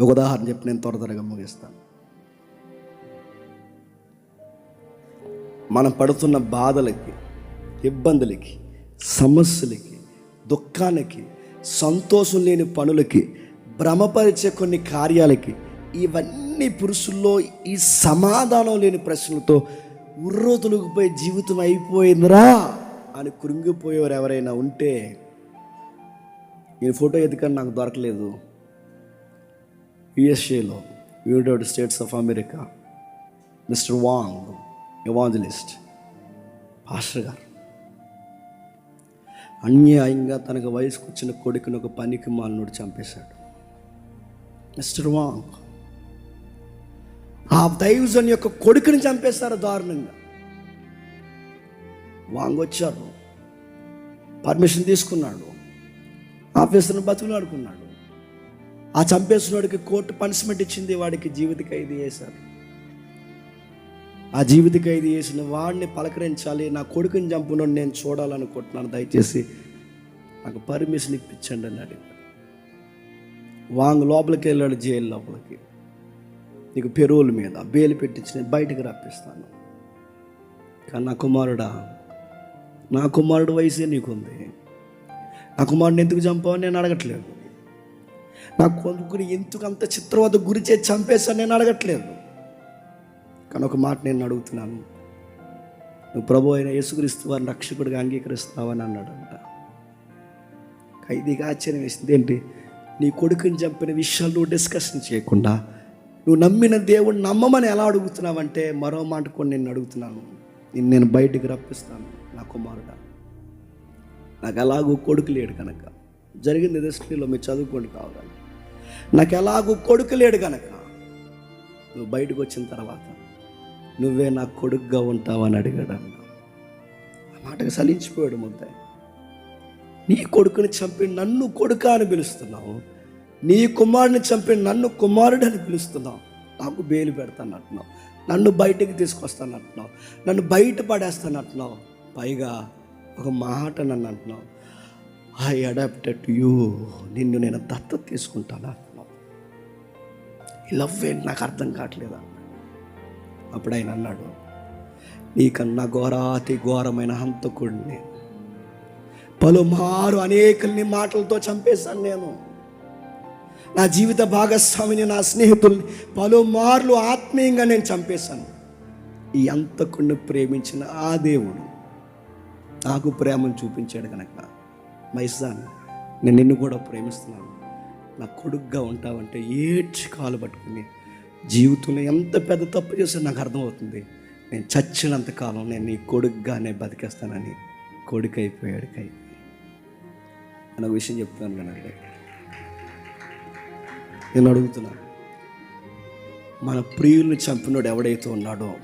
ఒక ఉదాహరణ చెప్పి నేను త్వర త్వరగా ముగిస్తాను. మనం పడుతున్న బాధలకి ఇబ్బందులకి సమస్యలకి దుఃఖానికి సంతోషం లేని పనులకి భ్రమపరిచే కొన్ని కార్యాలకి ఇవన్నీ పురుషుల్లో ఈ సమాధానం లేని ప్రశ్నలతో ఉర్రోతులుకుపోయి జీవితం అయిపోయిందిరా అని కృంగిపోయేవారు ఎవరైనా ఉంటే ఈ ఫోటో ఎదుకని నాకు దొరకలేదు? యుఎస్ఏలో United States of America Mr Wang evangelist pastor గారు. అన్యాయంగా తనకు వయసుకు వచ్చిన కొడుకుని ఒక పనికి మాలనుడు చంపేశాడు. మిస్టర్ వాంగ్ ఆ దైవజన్ యొక్క కొడుకుని చంపేశారు దారుణంగా. వాంగ్ వచ్చారు పర్మిషన్ తీసుకున్నాడు ఆఫీసర్ని బతుకులాడుకున్నాడు ఆ చంపేసినోడికి కోర్టు పనిష్మెంట్ ఇచ్చింది వాడికి జీవిత ఖైదు చేశారు. ఆ జీవిత ఖైదు చేసిన వాడిని పలకరించాలి నా కొడుకుని చంపునోడు నేను చూడాలనుకుంటున్నాను దయచేసి నాకు పర్మిషన్ ఇప్పించండి అని అడిగాడు. వాంగ్ లోపలికి వెళ్ళాడు జైలు లోపలికి. నీకు పెరువుల మీద బేలు పెట్టించి నేను బయటకు రప్పిస్తాను. కానీ నా కుమారుడా నా కుమారుడు వయసే నీకుంది. నా కుమారుడిని ఎందుకు చంపావని నేను అడగట్లేదు. నా కొడుకుని ఎందుకు అంత చిత్రవద గురి చేసి చంపేశాను నేను అడగట్లేదు. కానీ ఒక మాట నేను అడుగుతున్నాను. నువ్వు ప్రభు అయిన యేసుక్రీస్తు వారిని రక్షకుడిగా అంగీకరిస్తావని అన్నాడంట. ఖైదీగా ఆశ్చర్యం వేసింది. ఏంటి? నీ కొడుకుని చంపిన విషయాలు నువ్వు డిస్కషన్ చేయకుండా నువ్వు నమ్మిన దేవుడిని నమ్మమని ఎలా అడుగుతున్నావంటే మరో మాట కొన్ని నేను అడుగుతున్నాను. నిన్ను నేను బయటికి రప్పిస్తాను నా కుమారుడా. నాకు అలాగూ కొడుకు లేడు కనుక. జరిగింది దృష్టిలో మీరు చదువుకోండి కావాలంటే. నాకు ఎలాగూ కొడుకు లేడు కనుక నువ్వు బయటకు వచ్చిన తర్వాత నువ్వే నా కొడుకుగా ఉంటావని అడిగాడు అన్న. ఆ మాటకు సలించిపోయాడు ముద్దాయి. నీ కొడుకుని చంపి నన్ను కొడుక అని పిలుస్తున్నావు. నీ కుమారుని చంపి నన్ను కుమారుడు అని పిలుస్తున్నావు. నాకు బేలు పెడతాను అంటున్నావు నన్ను బయటికి తీసుకొస్తాను అంటున్నావు నన్ను బయట పడేస్తాను అంటున్నావు పైగా ఒక మాట నన్ను అంటున్నావు. ఐ అడాప్టెడ్ టు యూ నిన్ను నేను దత్తత తీసుకుంటాను ఈ లవ్ ఏంటి? నాకు అర్థం కావట్లేదా? అప్పుడు ఆయన అన్నాడు నీకన్నా ఘోరాతి ఘోరమైన హంతకుడిని నేను. పలుమారు అనేకుల్ని మాటలతో చంపేశాను నేను. నా జీవిత భాగస్వామిని నా స్నేహితుల్ని పలుమార్లు ఆత్మీయంగా నేను చంపేశాను. ఈ అంతకుడిని ప్రేమించిన ఆ దేవుడు నాకు ప్రేమను చూపించాడు కనుక. మైసాన్ నేను నిన్ను కూడా ప్రేమిస్తున్నాను. నా కొడుగ్గా ఉంటావంటే ఏడ్చి కాలు పట్టుకుని జీవితంలో ఎంత పెద్ద తప్పు చేస్తే నాకు అర్థమవుతుంది. నేను చచ్చినంత కాలం నేను నీ కొడుగ్గానే బతికేస్తానని కొడుకు అయిపోయాడు కై. అని ఒక విషయం చెప్తాను కనుక నేను అడుగుతున్నాను మన ప్రియుల్ని చంపినోడు ఎవడైతే ఉన్నాడో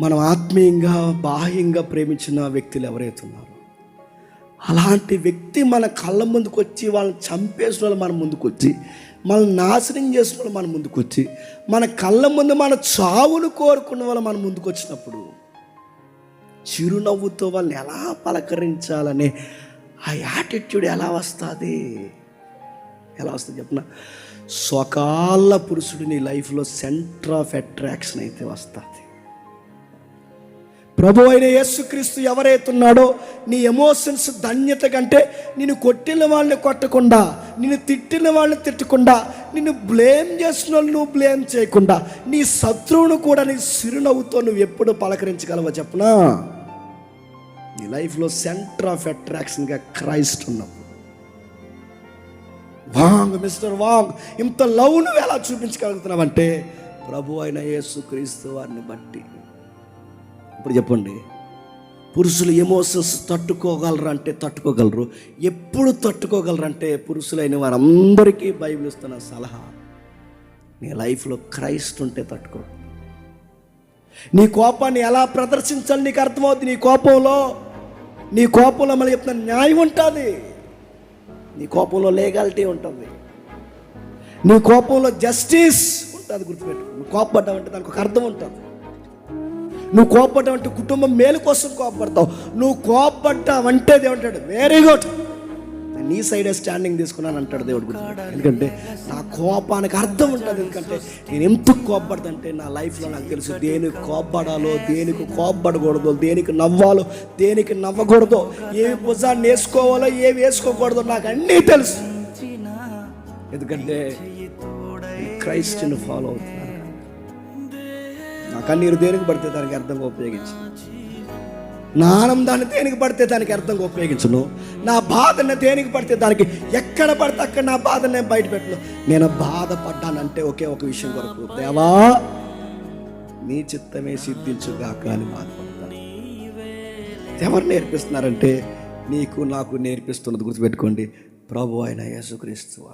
మనం ఆత్మీయంగా బాహ్యంగా ప్రేమించిన వ్యక్తులు ఎవరైతే ఉన్నారో అలాంటి వ్యక్తి మన కళ్ళ ముందుకు వచ్చి వాళ్ళని చంపేసిన వాళ్ళు మన ముందుకు వచ్చి మనల్ని నాశనం చేసిన వాళ్ళు మన ముందుకు వచ్చి మన కళ్ళ ముందు మన చావును కోరుకున్న వాళ్ళు మన ముందుకు వచ్చినప్పుడు చిరునవ్వుతో వాళ్ళని ఎలా పలకరించాలనే ఆ యాటిట్యూడ్ ఎలా వస్తుంది? ఎలా వస్తుంది చెప్పిన? స్వకాల పురుషుడు నీ లైఫ్లో సెంటర్ ఆఫ్ అట్రాక్షన్ అయితే వస్తుంది. ప్రభు అయిన యేసుక్రీస్తు ఎవరైతున్నాడో నీ ఎమోషన్స్ ధన్యత కంటే నిన్ను కొట్టిన వాళ్ళని కొట్టకుండా నిన్ను తిట్టిన వాళ్ళని తిట్టకుండా నిన్ను బ్లేమ్ చేసిన వాళ్ళు నువ్వు బ్లేమ్ చేయకుండా నీ శత్రువును కూడా నీ చిరునవ్వుతో నువ్వు ఎప్పుడు పలకరించగలవో చెప్పనా? నీ లైఫ్లో సెంటర్ ఆఫ్ అట్రాక్షన్గా క్రైస్ట్ ఉన్నప్పుడు వాంగ్ మిస్టర్ వాంగ్ ఇంత లవ్ నువ్వు ఎలా చూపించగలుగుతున్నావంటే ప్రభు అయిన యేసుక్రీస్తు వారిని బట్టి. ఇప్పుడు చెప్పండి పురుషులు ఎమోషన్స్ తట్టుకోగలరు? అంటే తట్టుకోగలరు. ఎప్పుడు తట్టుకోగలరు అంటే పురుషులైన వారందరికీ బైబిల్ ఇస్తున్న సలహా నీ లైఫ్లో క్రైస్ట్ ఉంటే తట్టుకో. నీ కోపాన్ని ఎలా ప్రదర్శించాలి నీకు అర్థమవుతుంది నీ కోపంలో నీ కోపంలో మళ్ళీ చెప్తున్న న్యాయం ఉంటుంది. నీ కోపంలో లీగాలిటీ ఉంటుంది. నీ కోపంలో జస్టిస్ ఉంటుంది. గుర్తుపెట్టు నువ్వు కోపడ్డావంటే దానికి ఒక అర్థం ఉంటుంది. నువ్వు కోపడ్డావంటే కుటుంబం మేలు కోసం కోపడతావు నువ్వు కోపడ్డావంటే దేవుడు అంటాడు వెరీ గుడ్ నీ సైడే స్టాండింగ్ తీసుకున్నాను అంటాడు దేవుడు ఎందుకంటే నా కోపానికి అర్థం ఉంటుంది ఎందుకంటే నేను ఎందుకు కోపడదంటే నా లైఫ్లో నాకు తెలుసు దేనికి కోపడాలో దేనికి కోపడకూడదు దేనికి నవ్వాలో దేనికి నవ్వకూడదో ఏవి భుజాన్ని వేసుకోవాలో ఏవి వేసుకోకూడదో నాకు అన్నీ తెలుసు. ఎందుకంటే క్రైస్ట్ని ఫాలో అవుతుంది కన్నీరు దేనికి పడితే దానికి అర్థంగా ఉపయోగించు. నా ఆనందాన్ని దేనికి పడితే దానికి అర్థంగా ఉపయోగించను. నా బాధని దేనికి పడితే దానికి ఎక్కడ పడితే అక్కడ నా బాధను నేను బయట పెట్టను. నేను బాధపడ్డానంటే ఒకే ఒక విషయం కొరకు దేవా నీ చిత్తమే సిద్ధించుగాక అని బాధపడతాను. ఎవరు నేర్పిస్తున్నారంటే నీకు నాకు నేర్పిస్తున్నది గుర్తుపెట్టుకోండి. ప్రభు అయిన యేసుక్రీస్తు